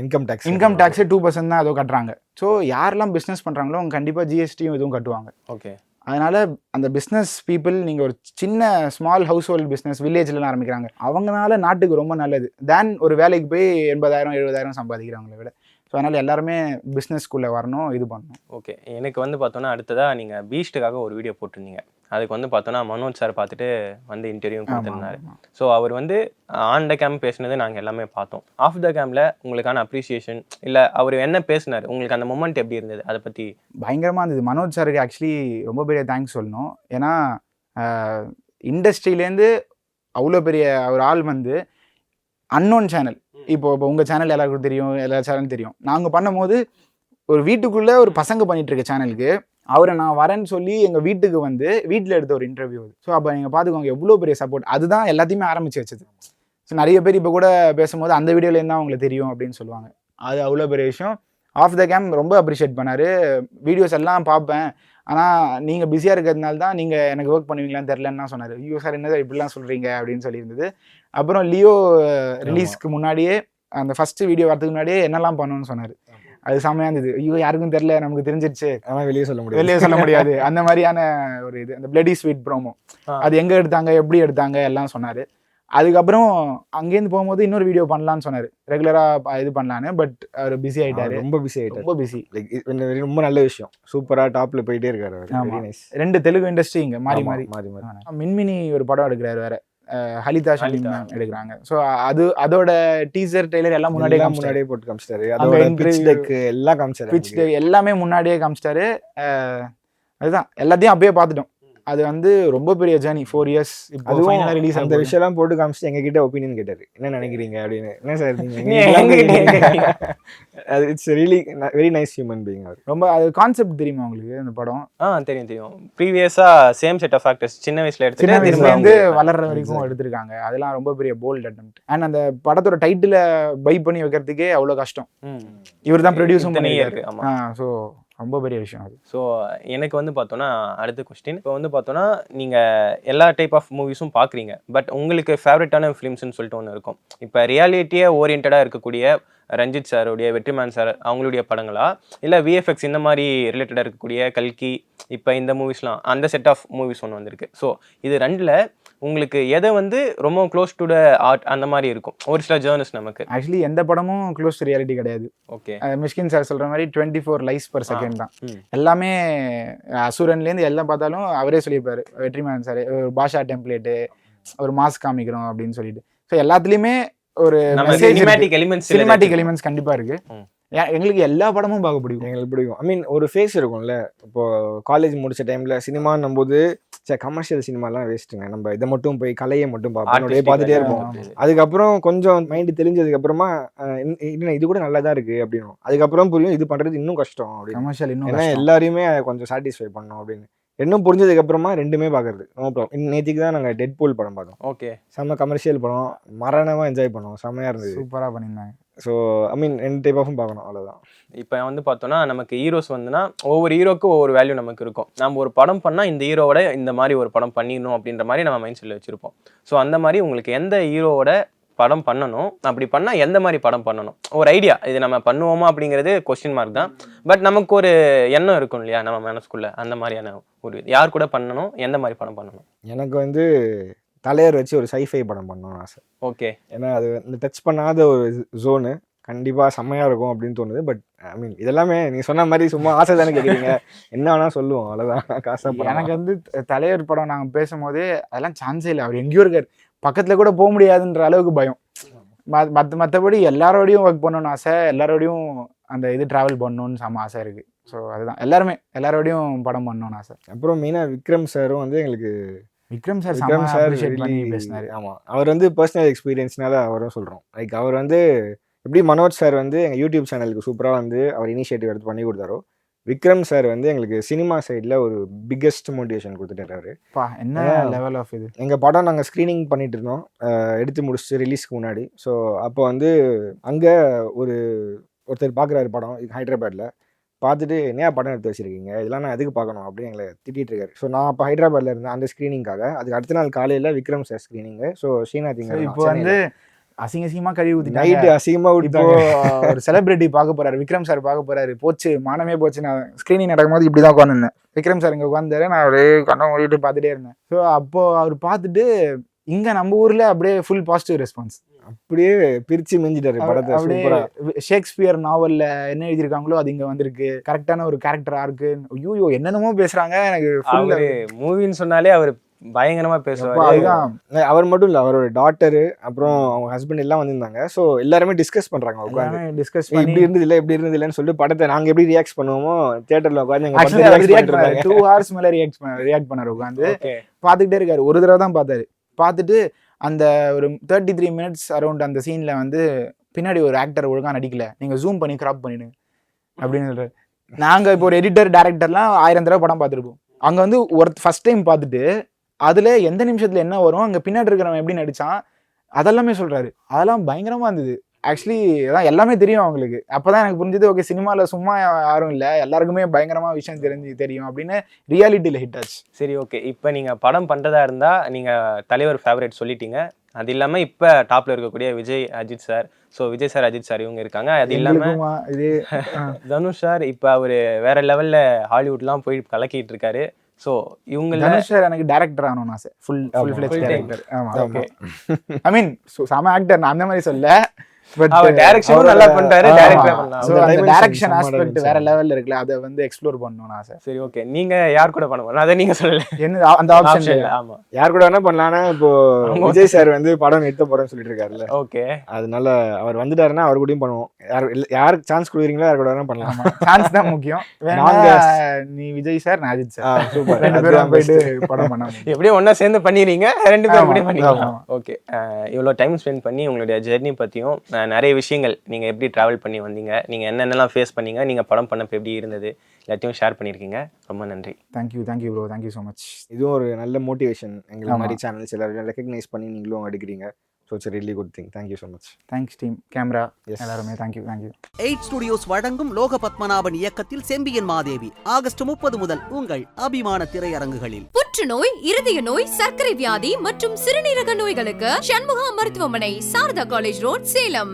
இன்கம் டேக்ஸ் இன்கம் டேக்ஸே டூ பர்சன்ட் தான் ஏதோ கட்டுறாங்க. ஸோ யாரெல்லாம் பிஸ்னஸ் பண்ணுறாங்களோ அவங்க கண்டிப்பாக ஜிஎஸ்டியும் இதுவும் கட்டுவாங்க. ஓகே அதனால அந்த பிஸ்னஸ் பீப்புள் நீங்கள் ஒரு சின்ன ஸ்மால் ஹவுஸ் ஹோல்ட் பிஸ்னஸ் வில்லேஜ்லாம் ஆரம்பிக்கிறாங்க. அவங்கனால நாட்டுக்கு ரொம்ப நல்லது. தேன் ஒரு வேலைக்கு போய் எண்பதாயிரம் எழுபதாயிரம் சம்பாதிக்கிறவங்கள விட ஸோ அதனால எல்லாருமே பிஸ்னஸ்க்குள்ளே வரணும் இது பண்ணணும். ஓகே எனக்கு வந்து பார்த்தோன்னா அடுத்ததாக நீங்கள் பீஸ்ட்டுக்காக ஒரு வீடியோ போட்டிருந்தீங்க. அதுக்கு வந்து பார்த்தோன்னா மனோஜ் சார் பார்த்துட்டு வந்து இன்டர்வியூ கொடுத்துருந்தாரு. ஸோ அவர் வந்து ஆன் த கேம் பேசினது நாங்கள் எல்லாமே பார்த்தோம். ஆஃப் த கேமில் உங்களுக்கான அப்ரிசியேஷன் இல்லை அவர் என்ன பேசினார்? உங்களுக்கு அந்த மொமெண்ட் எப்படி இருந்தது? அதை பற்றி பயங்கரமாக இருந்தது. மனோஜ் சாருக்கு ஆக்சுவலி ரொம்ப பெரிய தேங்க்ஸ் சொல்லணும். ஏன்னா இண்டஸ்ட்ரியிலேருந்து அவ்வளோ பெரிய ஒரு ஆள் வந்து அன்னோன் சேனல் இப்போ இப்போ உங்கள் சேனல் எல்லாருக்கும் தெரியும் எல்லா சேனலும் தெரியும். நாங்கள் பண்ணும்போது ஒரு வீட்டுக்குள்ளே ஒரு பசங்க பண்ணிட்டு இருக்க சேனலுக்கு அவரை நான் வரேன்னு சொல்லி எங்கள் வீட்டுக்கு வந்து வீட்டில் எடுத்த ஒரு இன்டர்வியூ ஸோ அப்போ நீங்கள் பார்த்துக்கோங்க எவ்வளோ பெரிய சப்போர்ட் அதுதான் எல்லாத்தையுமே ஆரம்பிச்சு வச்சது. ஸோ நிறைய பேர் இப்போ கூட பேசும்போது அந்த வீடியோலேருந்து தான் அவங்களுக்கு தெரியும் அப்படின்னு சொல்லுவாங்க. அது அவ்வளோ பெரிய விஷயம். ஆஃப் த கேம் ரொம்ப அப்ரிஷியேட் பண்ணார். வீடியோஸ் எல்லாம் பார்ப்பேன். ஆனால் நீங்கள் பிஸியாக இருக்கிறதுனால தான் நீங்கள் எனக்கு ஒர்க் பண்ணுவீங்களான்னு தெரிலன்னு சொன்னார். ஐயோ சார் என்ன சார் இப்படிலாம் சொல்கிறீங்க அப்படின்னு சொல்லியிருந்தது. அப்புறம் லியோ ரிலீஸ்க்கு முன்னாடியே அந்த ஃபஸ்ட்டு வீடியோ வரதுக்கு முன்னாடியே என்னெல்லாம் பண்ணணும்னு சொன்னார். அது செம்மையாக இருந்தது. ஐயோ யாருக்கும் தெரில நமக்கு தெரிஞ்சிருச்சு. ஆனால் வெளியே சொல்ல முடியாது. வெளியே சொல்ல முடியாது. அந்த மாதிரியான ஒரு இது. அந்த பிளடி ஸ்வீட் ப்ரோமோ. அது எங்கே எடுத்தாங்க? எப்படி எடுத்தாங்க? எல்லாம் சொன்னார். அதுக்கப்புறம் அங்கேருந்து போகும்போது இன்னொரு வீடியோ பண்ணலான்னு சொன்னார். ரெகுலராக இது பண்ணலான்னு பட் அவர் பிஸி ஆயிட்டாரு. ரொம்ப பிஸி ஆயிட்டாரு. ரொம்ப பிஸி லைக் ரொம்ப நல்ல விஷயம். சூப்பரா டாப்ல போயிட்டே இருக்காரு ரெண்டு தெலுங்கு இண்டஸ்ட்ரி இங்கே. மாறி மாறி. மாறி மாறி. மின்மினி ஒரு படம் எடுக்கிறாரு வேற. ஹலிதா ஷாலிம் ஹலிதா. மேம் எடுக்கிறாங்க. ஸோ அது அதோட டீசர் டெய்லர் எல்லாம் முன்னாடியே முன்னாடியே போட்டு காமிச்சிட்டாரு. அதோட பிச் டெக் எல்லாம் காமிச்சாரு பிச் எல்லாமே முன்னாடியே காமிச்சிட்டாரு. அஹ் அதுதான். எல்லாத்தையும் அப்பயே பார்த்துட்டோம். அது வந்து ரொம்ப பெரிய ஜேர்னி ஃபோர் இயர்ஸ் இப்போ அதுவும் ரிலீஸ் அந்த விஷயம்லாம் போட்டு காமிச்சிட்டு எங்க கிட்ட ஒப்பீனியன் கேட்டாரு. என்ன நினைக்கிறீங்க? அப்படின்னு. என்ன சார் எங்ககிட்ட? அது it's really very nice human being அவர். ரொம்ப அது கான்செப்ட் தெரியுமா உங்களுக்கு அந்த படம்? ஆ தெரியும் தெரியும். ப்ரீவியஸா சேம் செட் ஆஃப் ஃபேக்டர்ஸ் சின்ன வயசுல சின்ன எடுத்துட்டு வயசுல திரும்ப அவங்க- வளர்ற வரைக்கும் எடுத்திருக்காங்க. அதெல்லாம் ரொம்ப பெரிய போல்ட் அட்டம்ப்ட் அண்ட் அந்த படத்தோட டைட்டில பை பண்ணி வைக்கிறதுக்கே அவ்வளோ கஷ்டம். இவர் தான் ப்ரொடியூஸும் பண்ணியிருக்காரு. இருக்கு, ஆமா. ஸோ ரொம்ப பெரிய விஷயம் அது. ஸோ எனக்கு வந்து பார்த்தோன்னா அடுத்த கொஸ்டின் இப்போ வந்து பார்த்தோன்னா நீங்கள் எல்லா டைப் ஆஃப் மூவிஸும் பார்க்குறீங்க பட் உங்களுக்கு ஃபேவரட்டான ஃபிலிம்ஸ்னு சொல்லிட்டு ஒன்று இருக்கும். இப்போ ரியாலிட்டியே ஓரியன்டாக இருக்கக்கூடிய ரஞ்சித் சாருடைய வெற்றிமான் சார் அவங்களுடைய படங்களா? இல்லை விஎஃப்எக்ஸ் இந்த மாதிரி ரிலேட்டடாக இருக்கக்கூடிய கல்கி இப்போ இந்த மூவிஸ்லாம் அந்த செட் ஆஃப் மூவிஸ் ஒன்று வந்திருக்கு. ஸோ இது ரெண்டில் உங்களுக்கு எதை வந்து ரொம்ப க்ளோஸ் டு த ஆர்ட் அந்த மாதிரி இருக்கும். ஒரு சில ஜேர்னஸ் நமக்கு. ஆக்சுவலி எந்த படமும் க்ளோஸ் டு ரியாலிட்டி கிடையாது. ஓகே மிஷ்கின் சார் சொல்ற மாதிரி twenty four life per second தான். எல்லாமே அசுரன்லேருந்து எல்லாம் பார்த்தாலும் அவரே சொல்லியிருப்பாரு. வெற்றிமாறன் சார் ஒரு பாஷா டெம்ப்ளேட்டு ஒரு மாஸ் காமிக்கிறோம் அப்படின்னு சொல்லிட்டு. ஸோ எல்லாத்துலேயுமே ஒரு சினிமேட்டிக் எலிமெண்ட்ஸ் சினிமாட்டிக் எலிமெண்ட்ஸ் கண்டிப்பா இருக்கு. ம். ஏன் எங்களுக்கு எல்லா படமும் பார்க்க பிடிக்கும். எங்களுக்கு பிடிக்கும். ஐ மீன் ஒரு ஃபேஸ் இருக்கும்ல. இப்போ காலேஜ் முடிச்ச டைம்ல சினிமான்னும் போது சரி கமர்ஷியல் சினிமாலாம் வேஸ்ட்டுங்க நம்ம இதை மட்டும் போய் கலையை மட்டும் பார்ப்போம். பார்த்துட்டே இருப்போம். அதுக்கப்புறம் கொஞ்சம் மைண்டு தெளிஞ்சதுக்கு அப்புறமா இது கூட நல்லா தான் இருக்கு அப்படின்னு அதுக்கப்புறம் புரியும் இது பண்றது இன்னும் கஷ்டம் அப்படின்னு. கமர்ஷியல் இன்னும். எல்லாரையுமே கொஞ்சம் சாட்டிஸ்ஃபை பண்ணோம் அப்படின்னு. இன்னும் புரிஞ்சதுக்கு அப்புறமா ரெண்டுமே பார்க்கறது. நோ ப்ராப்ளம் நேற்றுக்கு தான் நாங்கள் டெட் பூல் படம் பார்த்தோம். ஓகே செம்ம கமர்ஷியல் படம். மரணமாக என்ஜாய் பண்ணோம். செம்மையாக இருந்தது. சூப்பரா பண்ணியிருந்தாங்க. ஸோ ஐ மீன் ரெண்டு டைப் ஆஃபும் பார்க்கணும் அவ்வளோதான் இப்போ வந்து பார்த்தோன்னா நமக்கு ஹீரோஸ் வந்துன்னா ஒவ்வொரு ஹீரோக்கும் ஒவ்வொரு வேல்யூ நமக்கு இருக்கும். நம்ம ஒரு படம் பண்ணால் இந்த ஹீரோவோட இந்த மாதிரி ஒரு படம் பண்ணிடணும் அப்படின்ற மாதிரி நம்ம மைண்ட் செட்டில் வச்சுருப்போம். ஸோ அந்த மாதிரி உங்களுக்கு எந்த ஹீரோவோட படம் பண்ணணும் அப்படி பண்ணால் எந்த மாதிரி படம் பண்ணணும்? ஒரு ஐடியா இது நம்ம பண்ணுவோமா அப்படிங்கிறது கொஸ்டின் மார்க் தான். பட் நமக்கு ஒரு எண்ணம் இருக்கும் இல்லையா நம்ம மனசுக்குள்ள அந்த மாதிரியான ஒரு யார் கூட பண்ணணும் எந்த மாதிரி படம் பண்ணணும்? எனக்கு வந்து தலையர் வச்சு ஒரு சைஃபை படம் பண்ணணும்னு ஆசை. ஓகே ஏன்னா அது இந்த டச் பண்ணாத ஒரு ஜோனு கண்டிப்பாக செம்மையாக இருக்கும் அப்படின்னு தோணுது. பட் ஐ மீன் இதெல்லாமே நீ சொன்ன மாதிரி சும்மா ஆசை தானே கேட்குறீங்க என்ன வேணா சொல்லுவோம். அவ்வளோதான் காசா எனக்கு வந்து த- தலைவர் படம் நாங்க பேசும்போது அதெல்லாம் சான்ஸே இல்லை. அவர் எங்கேயோ இருக்காரு. பக்கத்துல கூட போக முடியாதுன்ற அளவுக்கு பயம். ம- மத்த மற்றபடி எல்லாரோடையும் ஒர்க் பண்ணணும்னு ஆசை. எல்லாரோடையும் அந்த இது டிராவல் பண்ணணும்னு செம்ம ஆசை இருக்கு. ஸோ அதுதான். எல்லாருமே எல்லாரோடையும் படம் பண்ணணும்னு ஆசை. அப்புறம் மெயினாக விக்ரம் சாரும் வந்து எங்களுக்கு விக்ரம் சார் விக்ரம் சார் பேசினாரு. ஆமாம் அவர் வந்து பர்சனல் எக்ஸ்பீரியன்ஸ்னால அவரும் சொல்கிறோம் லைக் அவர் வந்து எப்படி மனோஜ் சார் வந்து எங்கள் யூடியூப் சேனலுக்கு சூப்பராக வந்து அவர் இனிஷியேட்டிவ் எடுத்து பண்ணி கொடுத்தாரோ விக்ரம் சார் வந்து எங்களுக்கு சினிமா சைடில் ஒரு பிக்கெஸ்ட் மோட்டிவேஷன் கொடுத்துட்டாரு என்ன. லெவல் ஆஃப் இது? எங்கள் படம் நாங்கள் ஸ்க்ரீனிங் பண்ணிட்டு இருந்தோம். எடுத்து முடிச்சுட்டு ரிலீஸ்க்கு முன்னாடி. ஸோ அப்போ வந்து அங்கே ஒரு ஒருத்தர் பார்க்குறாரு படம் ஹைதராபாத்தில் பார்த்துட்டு என்ன படம் எடுத்து வச்சிருக்கீங்க? இதெல்லாம் நான் எதுக்கு பார்க்கணும்? அப்படின்னு எங்களை திட்டிட்டு இருக்காரு. ஸோ நான் அப்போ ஹைதராபாத்தில் இருந்தேன் அந்த ஸ்க்ரீனிங்காக அதுக்கு அடுத்த நாள் காலையில் விக்ரம் சார் ஸ்க்ரீனிங்கு ஸோ ஸ்ரீநாத் So, இப்போ வந்து அசிங்க அசிங்கமா கழுவி ஊத்திட்டாங்க. நைட்டு அசிங்கமாக இப்போ ஒரு செலிபிரிட்டி பார்க்க போறாரு விக்ரம் சார் பார்க்க போறாரு. போச்சு மானமே போச்சு. நான் ஸ்க்ரீனிங் நடக்கும்போது இப்படி தான் உட்காந்துருந்தேன் விக்ரம் சார் இங்க உட்காந்தாரு நான் அப்படியே கண்ணை மூடிட்டு பார்த்துட்டே இருந்தேன். ஸோ அப்போ அவர் பார்த்துட்டு இங்க நம்ம ஊர்ல அப்படியே ஃபுல் பாசிட்டிவ் ரெஸ்பான்ஸ் அப்படியே பிரிச்சு மிஞ்சிட்டாரு படத்தை அப்படியே ஷேக்ஸ்பியர் நாவல்ல என்ன எழுதியிருக்காங்களோ அது இங்க வந்திருக்கு. கரெக்டான ஒரு கேரக்டரா இருக்கு. ஐயோ என்னென்னமோ பேசுறாங்க. எனக்கு மூவின்னு சொன்னாலே அவர் பயங்கரமா பேசுவாரு. அதுதான். அவர் மட்டும் இல்லை அவரோட டாட்டரு அப்புறம் அவங்க ஹஸ்பண்ட் எல்லாம் வந்திருந்தாங்க. ஸோ எல்லாருமே டிஸ்கஸ் பண்ணுறாங்க உட்காந்து டிஸ்கஸ் இப்படி இருந்தது இல்ல இப்படி இருந்தது இல்லைன்னு சொல்லிட்டு படத்தை நாங்க எப்படி ரியாக்ட் பண்ணுவோமோ தியேட்டர்ல உட்காந்து. டூ ஹவர்ஸ் மேல ரியாக்ட் பண்ண ரியாக்ட் பண்ணாரு உட்காந்து ஓகே பார்த்துக்கிட்டே இருக்காரு. ஒரு தடவை தான் பார்த்தாரு. பார்த்துட்டு அந்த ஒரு தேர்ட்டி த்ரீ மினிட்ஸ் அரௌண்ட் அந்த சீன்ல வந்து பின்னாடி ஒரு ஆக்டர் ஒழுங்கா நடிக்கல. நீங்க ஜூம் பண்ணி கிராப் பண்ணிடுங்க. அப்படின்னு சொல்றாரு. நாங்க இப்போ ஒரு எடிட்டர் டேரக்டர்லாம் ஆயிரம் தடவை படம் பார்த்துருப்போம். அங்க வந்து ஒரு ஃபர்ஸ்ட் டைம் பார்த்துட்டு அதுல எந்த நிமிஷத்துல என்ன வரும் அங்க பின்னாடி இருக்கிறவன் எப்படி நடிச்சான் அதெல்லாமே சொல்றாரு. அதெல்லாம் பயங்கரமா இருந்தது. ஆக்சுவலி அதான் எல்லாமே தெரியும் அவங்களுக்கு. அப்பதான் எனக்கு புரிஞ்சது ஓகே சினிமால சும்மா யாரும் இல்ல. எல்லாருக்குமே பயங்கரமா விஷயம் தெரிஞ்சு தெரியும் அப்படின்னு ரியாலிட்டியில ஹிட் ஆச்சு. சரி ஓகே இப்போ நீங்க படம் பண்றதா இருந்தா நீங்க தலைவர் ஃபேவரட் சொல்லிட்டீங்க. அது இல்லாம இப்ப டாப்ல இருக்கக்கூடிய Vijay Ajith sir so Vijay sir Ajith sir இவங்க இருக்காங்க. அது இல்லாம எங்களுக்குமா இது தனுஷ் சார் இப்போ அவரு வேற லெவல்ல ஹாலிவுட்லாம் போய் கலக்கிட்டு இருக்காரு. ஸோ இவங்கள தனுஷ் சார் எனக்கு டேரக்டர் ஆகணும்னு ஆசை. Full full time. டேரக்டர் ஆமா ஆமா. ஓகே ஐ மீன் செம ஆக்டர் நான் அந்த மாதிரி சொல்ல டைரக்ஷனும் நல்லா ஆமா. டைரக்டா ஆமா. பண்ணலாம் டைரக்ஷன் ஆஸ்பெக்ட். வேற லெவல்ல இருக்குல்ல அதை வந்து எக்ஸ்ப்ளோர் பண்ணணும்னு ஆசை. சரி ஓகே நீங்க யார் கூட பண்ண அதை நீங்க சொல்லல. என்ன அந்த ஆப்ஷன் ஆமா. யார் கூட வேணா பண்ணலாம்னா இப்போ விஜய் சார் வந்து படம் நிறுத்த போறேன்னு சொல்லிட்டு இருக்காருல்ல. ஓகே அதனால அவர் வந்துட்டாருன்னா அவர் கூடயும் பண்ணுவோம். யார் இல்ல- யாருக்கு சான்ஸ் கொடுக்குறீங்களோ யார் கூட வேணா பண்ணலாம். சான்ஸ் தான் முக்கியம். நாங்க- நீ விஜய் சார் நான் அஜித் ஆ, சார் சூப்பர் ரெண்டு பேரும் போயிட்டு படம் பண்ண முடியும். எப்படியும் ஒண்ணா சேர்ந்து பண்ணிடுறீங்க ரெண்டு பேரும் ஆமா, கூட பண்ணிக்கலாம். ஓகே இவ்வளோ டைம் ஸ்பெண்ட் பண்ணி உங்களுடைய ஜெர்னி பற்றியும் நிறைய விஷயங்கள் நீங்கள் எப்படி ட்ராவல் பண்ணி வந்தீங்க? நீங்கள் என்னென்னலாம் ஃபேஸ் பண்ணீங்க? நீங்கள் படம் பண்ணப்போ எப்படி இருந்தது? எல்லாத்தையும் ஷேர் பண்ணியிருக்கீங்க. ரொம்ப நன்றி. Thank you thank you bro thank you so much இதுவும் ஒரு நல்ல மோட்டிவேஷன் எங்களை. மாதிரி சேனல்ஸ் எல்லாரும் ரெக்கக்னைஸ் பண்ணி நீங்களும் எடுக்கிறீங்க. So it's really good thing thank you so much thanks team camera Yes. எல்லாருமே thank you thank you eight studios வழங்கும் லோக பத்மநாபன் இயக்கத்தில் செம்பியன் மாதேவி ஆகஸ்ட் முப்பது முதல் உங்கள் அபிமான திரையரங்குகளில். புற்றுநோய் இருதய நோய் சர்க்கரை வியாதி மற்றும் சிறுநீரக நோய்களுக்கு சண்முகா மருத்துவமனை சாரதா காலேஜ் ரோட் சேலம்.